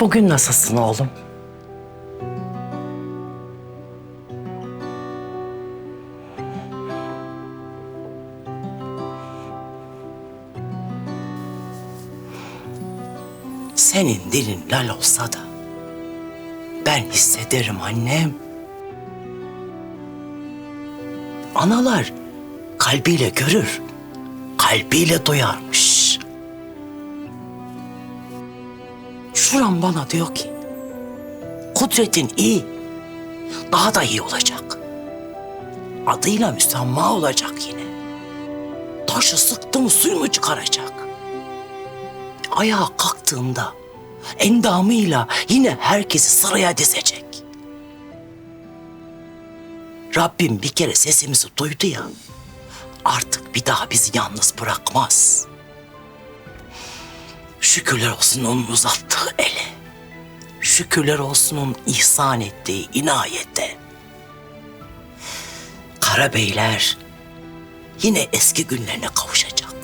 Bugün nasılsın oğlum? Senin dilin lal olsa da ben hissederim annem. Analar kalbiyle görür, kalbiyle duyarmış. Şuram bana diyor ki, kudretin iyi, daha da iyi olacak. Adıyla müsamma olacak yine. Taşı sıktı mı suyunu çıkaracak. Ayağa kalktığında endamıyla yine herkesi sıraya dizecek. Rabbim bir kere sesimizi duydu ya, artık bir daha bizi yalnız bırakmaz. Şükürler olsun onun uzattığı ele. Şükürler olsun onun ihsan ettiği inayete. Karabeyler yine eski günlerine kavuşacak.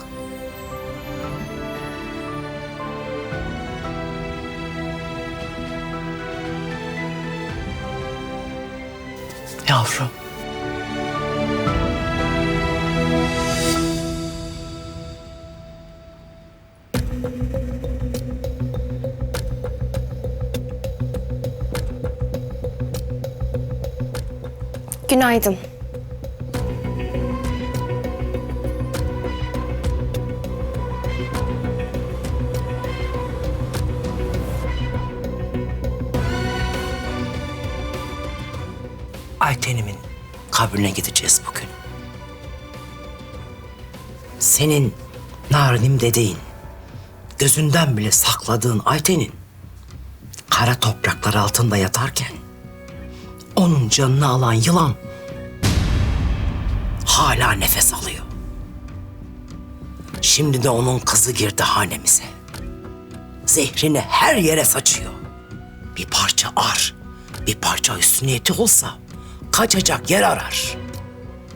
Yavrum. Günaydın. Ayten'imin kabrine gideceğiz bugün. Senin narinim dediğin, gözünden bile sakladığın Ayten'in kara topraklar altında yatarken onun canını alan yılan hala nefes alıyor. Şimdi de onun kızı girdi hanemize. Zehrini her yere saçıyor. Bir parça ar, bir parça üstüniyeti olsa kaçacak yer arar.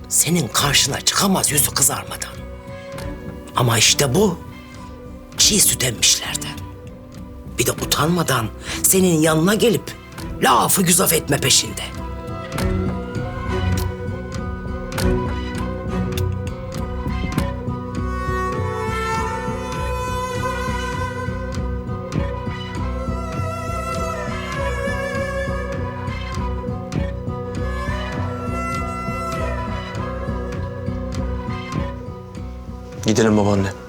Senin karşına çıkamaz yüzü kızarmadan. Ama işte bu çiğ süt emmişlerden. Bir de utanmadan senin yanına gelip lafı güzaf etme peşinde. Gidelim babaanne.